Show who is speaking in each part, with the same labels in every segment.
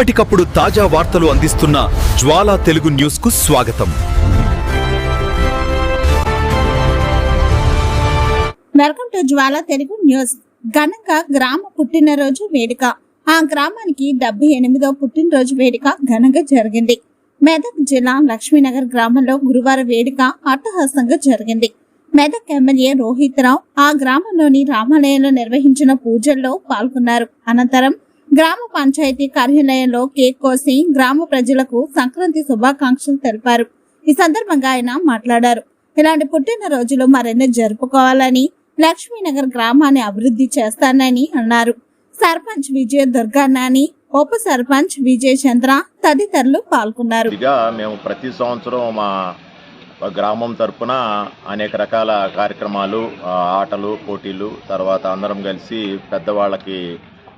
Speaker 1: ఎప్పటికప్పుడు తాజా వార్తలు అందిస్తున్న జ్వాలా తెలుగు న్యూస్కు స్వాగతం.
Speaker 2: Welcome to Jwala Telugu news. ఘనంగా గ్రామ పుట్టినరోజు వేడుక. ఆ గ్రామానికి డెబ్బై ఎనిమిదో పుట్టినరోజు వేడుక ఘనంగా జరిగింది. మెదక్ జిల్లా లక్ష్మీనగర్ గ్రామంలో గురువారం వేడుక అట్టహాసంగా జరిగింది. మెదక్ ఎమ్మెల్యే రోహిత్ రావు ఆ గ్రామంలోని రామాలయంలో నిర్వహించిన పూజల్లో పాల్గొన్నారు. అనంతరం గ్రామ పంచాయతీ కార్యాలయంలో కేక్ కోసి గ్రామ ప్రజలకు సంక్రాంతి శుభాకాంక్షలు తెలిపారు. ఈ సందర్భంగా ఆయన మాట్లాడారు. ఇలాంటి పుట్టినరోజులు మరెన్నో జరుపుకోవాలని లక్ష్మీనగర్ గ్రామాన్ని అభివృద్ధి చేస్తానని అన్నారు. సర్పంచ్ విజయ దుర్గానాని ఉప సర్పంచ్ విజయ చంద్ర తదితరులు పాల్గొన్నారు.
Speaker 3: మేము ప్రతి సంవత్సరం మా గ్రామం తరపున అనేక రకాల కార్యక్రమాలు ఆటలు పోటీలు తర్వాత అందరం కలిసి పెద్దవాళ్ళకి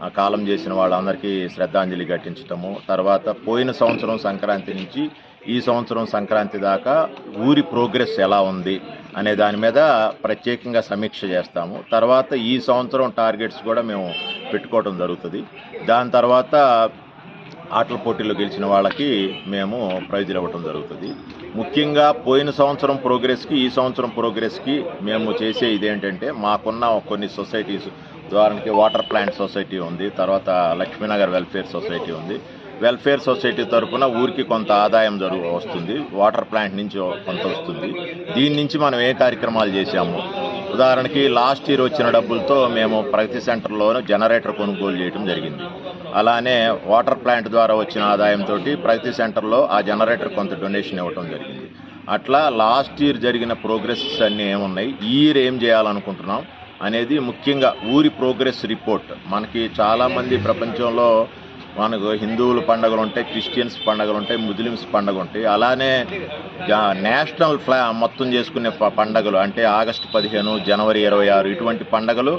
Speaker 3: కాలం చేసిన వాళ్ళందరికీ శ్రద్ధాంజలి ఘటించటము. తర్వాత పోయిన సంవత్సరం సంక్రాంతి నుంచి ఈ సంవత్సరం సంక్రాంతి దాకా ఊరి ప్రోగ్రెస్ ఎలా ఉంది అనే దాని మీద ప్రత్యేకంగా సమీక్ష చేస్తాము. తర్వాత ఈ సంవత్సరం టార్గెట్స్ కూడా మేము పెట్టుకోవడం జరుగుతుంది. దాని తర్వాత ఆటల పోటీల్లో గెలిచిన వాళ్ళకి మేము ప్రైజులు ఇవ్వటం జరుగుతుంది. ముఖ్యంగా పోయిన సంవత్సరం ప్రోగ్రెస్కి ఈ సంవత్సరం ప్రోగ్రెస్కి మేము చేసే ఇదేంటంటే మాకున్న కొన్ని సొసైటీస్ ఉదాహరణకి వాటర్ ప్లాంట్ సొసైటీ ఉంది తర్వాత లక్ష్మీనగర్ వెల్ఫేర్ సొసైటీ ఉంది. వెల్ఫేర్ సొసైటీ తరఫున ఊరికి కొంత ఆదాయం జరుగు వస్తుంది వాటర్ ప్లాంట్ నుంచి కొంత వస్తుంది. దీని నుంచి మనం ఏ కార్యక్రమాలు చేశాము? ఉదాహరణకి లాస్ట్ ఇయర్ వచ్చిన డబ్బులతో మేము ప్రగతి సెంటర్లో జనరేటర్ కొనుగోలు చేయడం జరిగింది. అలానే వాటర్ ప్లాంట్ ద్వారా వచ్చిన ఆదాయంతో ప్రగతి సెంటర్లో ఆ జనరేటర్ కొంత డొనేషన్ ఇవ్వటం జరిగింది. అట్లా లాస్ట్ ఇయర్ జరిగిన ప్రోగ్రెస్ అన్నీ ఏమున్నాయి? ఈ ఇయర్ ఏం చేయాలనుకుంటున్నాం? అనేది ముఖ్యంగా ఊరి ప్రోగ్రెస్ రిపోర్ట్. మనకి చాలామంది ప్రపంచంలో మనకు హిందువుల పండుగలు ఉంటాయి క్రిస్టియన్స్ పండుగలు ఉంటాయి ముస్లిమ్స్ పండుగ ఉంటాయి అలానే నేషనల్ ఫ్లా మొత్తం చేసుకునే పండుగలు అంటే ఆగస్టు పదిహేను జనవరి ఇరవై ఆరు ఇటువంటి పండుగలు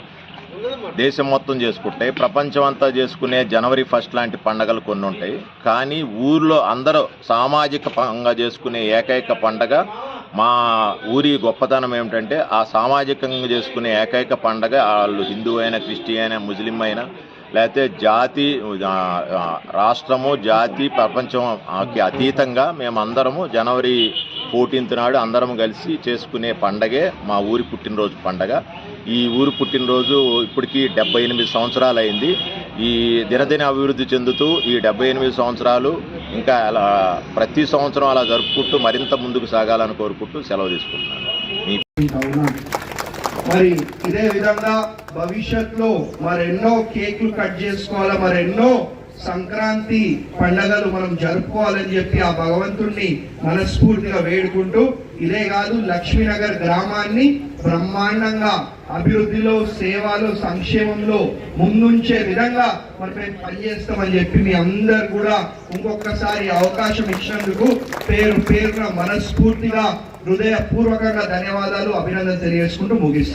Speaker 3: దేశం మొత్తం చేసుకుంటాయి. ప్రపంచం అంతా చేసుకునే జనవరి ఫస్ట్ లాంటి పండుగలు కొన్ని ఉంటాయి కానీ ఊర్లో అందరూ సామాజికంగా చేసుకునే ఏకైక పండగ మా ఊరి గొప్పతనం ఏమిటంటే ఆ సామాజికంగా చేసుకునే ఏకైక పండగ వాళ్ళు హిందూ అయినా క్రిస్టియన్ అయినా ముస్లిం అయినా లేకపోతే జాతి రాష్ట్రము జాతి ప్రపంచంకి అతీతంగా మేమందరము జనవరి ఫోర్టీన్త్ నాడు అందరం కలిసి చేసుకునే పండగే మా ఊరి పుట్టినరోజు పండగ. ఈ ఊరు పుట్టినరోజు ఇప్పటికీ డెబ్బై ఎనిమిది సంవత్సరాలు అయింది ఈ దినదిన అభివృద్ధి చెందుతూ ఈ డెబ్బై ఎనిమిది సంవత్సరాలు ఇంకా అలా ప్రతి సంవత్సరం అలా జరుపుకుంటూ మరింత ముందుకు సాగాలని కోరుకుంటూ సెలవు తీసుకుంటున్నాను.
Speaker 4: మరి ఇదే విధంగా భవిష్యత్తులో మరెన్నో కేకులు కట్ చేసుకోవాలా? మరెన్నో సంక్రాంతి పండగలు మనం జరుపుకోవాలని చెప్పి ఆ భగవంతుణ్ణి మనస్ఫూర్తిగా వేడుకుంటూ ఇదే కాదు లక్ష్మీనగర్ గ్రామాన్ని బ్రహ్మాండంగా అభివృద్ధిలో సేవలో సంక్షేమంలో ముందుంచే విధంగా మరి మేము పనిచేస్తామని చెప్పి మీ అందరు కూడా ఇంకొకసారి అవకాశం ఇచ్చినందుకు పేరు పేరున మనస్ఫూర్తిగా హృదయపూర్వకంగా ధన్యవాదాలు అభినందన తెలియజేసుకుంటూ ముగిస్తాం.